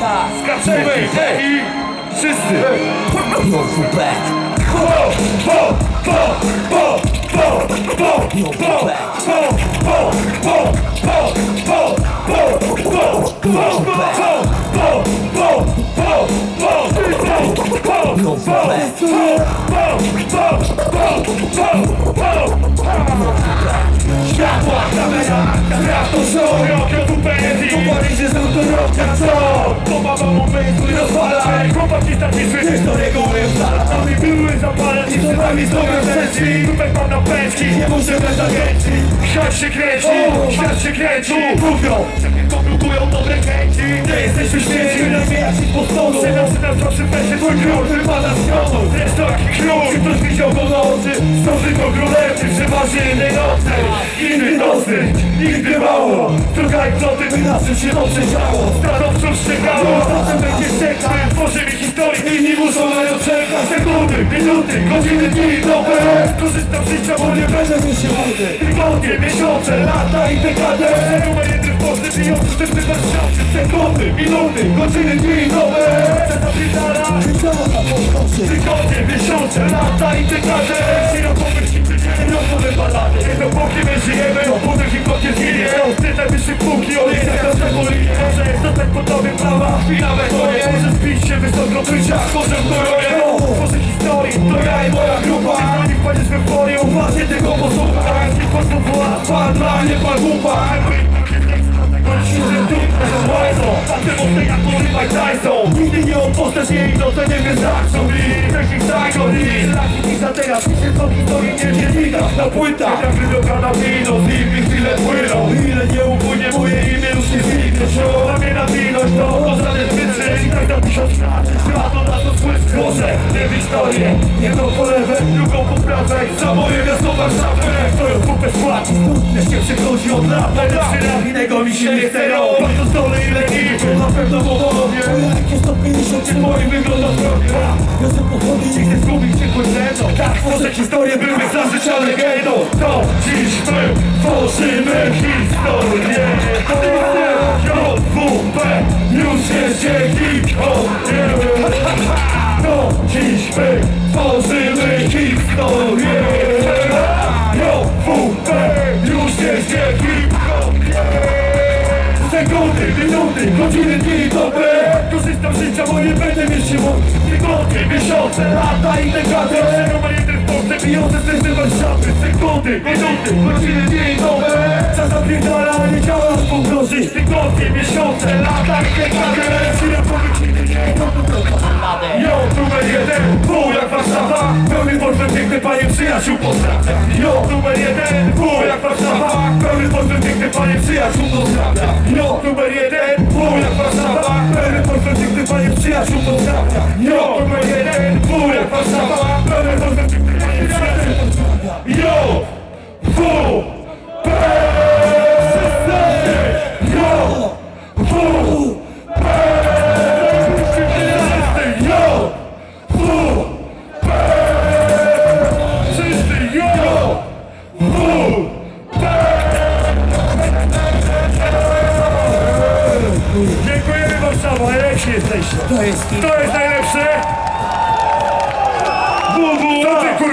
tak Skaczemy, hej! Wszyscy! Światła, kamera, gra w to show Rok, ja tu pędzi, to Paryż jest autorok, co? To mama momentu i rozwala Chłopaki statyczny Też do reguły wcala Nami były zapalać I przed nami zdrowe sesji? Tutaj pan na pęczki. Nie muszę bez agencji. Świat się kręci Świat się kręci. To blokują dobre chęci. Nie jesteśmy śmieci Rozwijać się po stolu. Nas nas zawsze będzie Twój król wypada z pionu Zresztą jaki król. Czy ktoś widział go na oczy Stąży królewny Przeważnie jednej nocy? Inny dosyć. Nigdy mało. Szukaj ploty By naszym się dobrze działo. Stanowczo godziny, godziny, dni i doby Korzystam z życia, bo nie będę się ładny Tygodnie, miesiące, lata i dekady. Numer jeden w Polsce, pijący tym pytasz szansy Sekundy, minuty, godziny, dni i doby Cena Britara, Britara na podnocy Tygodnie, miesiące, lata i dekady. Balady. Zginie. Tak może jest tak się wysoko w życiach, może w to ja i moja grupa. Nie wpadniesz w euforii, uważnie tego posłucha Jeśli posłucha, łatwa dla mnie pan Nigdy nie odpoczniesz jej, no to nie wiem jak to bli Też ich tak oni Laki za teraz, pisze co historii nie się Na płytach. Jeden wydrogana bli nie jedną po lewej, drugą po prawej Za moje miasto Warszawę, to jest kupę skład Lecz nie przychodzi od lat, najlepszy rap Innego mi się nie chce robić Bardzo zdolny i leniwy, na pewno powodowie Jakie 150 Czy moim wygląda zdrowie Jestem pochodni Nie chcę zgubić się błędną Tak tworzę historię, były legendą To dziś my tworzymy historię. JWP już jest dzięki To dziś my tworzymy historię. JWP już jest dzięki Sekundy, minuty, godziny, dni, dobre. Korzystam z życia, bo nie będę mieć wody Tygodnie, miesiące, lata i dekady Numer jeden w Polsce, bijące serce Warszawy Sekundy, minuty, godziny, dni, dobre. Czas zapierdala, nie działa nas pomnożyć Tygodnie, miesiące, lata i dekady Jo, numer jeden, W jak Warszawa. Pełny portret, piękny panie przyjaciół pozdrawiam. Jo, numer jeden, W jak Warszawa. Pełny portret, piękny panie przyjaciół pozdrawiam. Jo, numer jeden, W jak Warszawa. Pełny portret, piękny panie przyjaciół pozdrawiam. Jo, numer jeden, W jak Warszawa Dziękujemy Warszawa, najlepsi jesteście. To jest najlepsze. Bu, bu, co ty kurwa?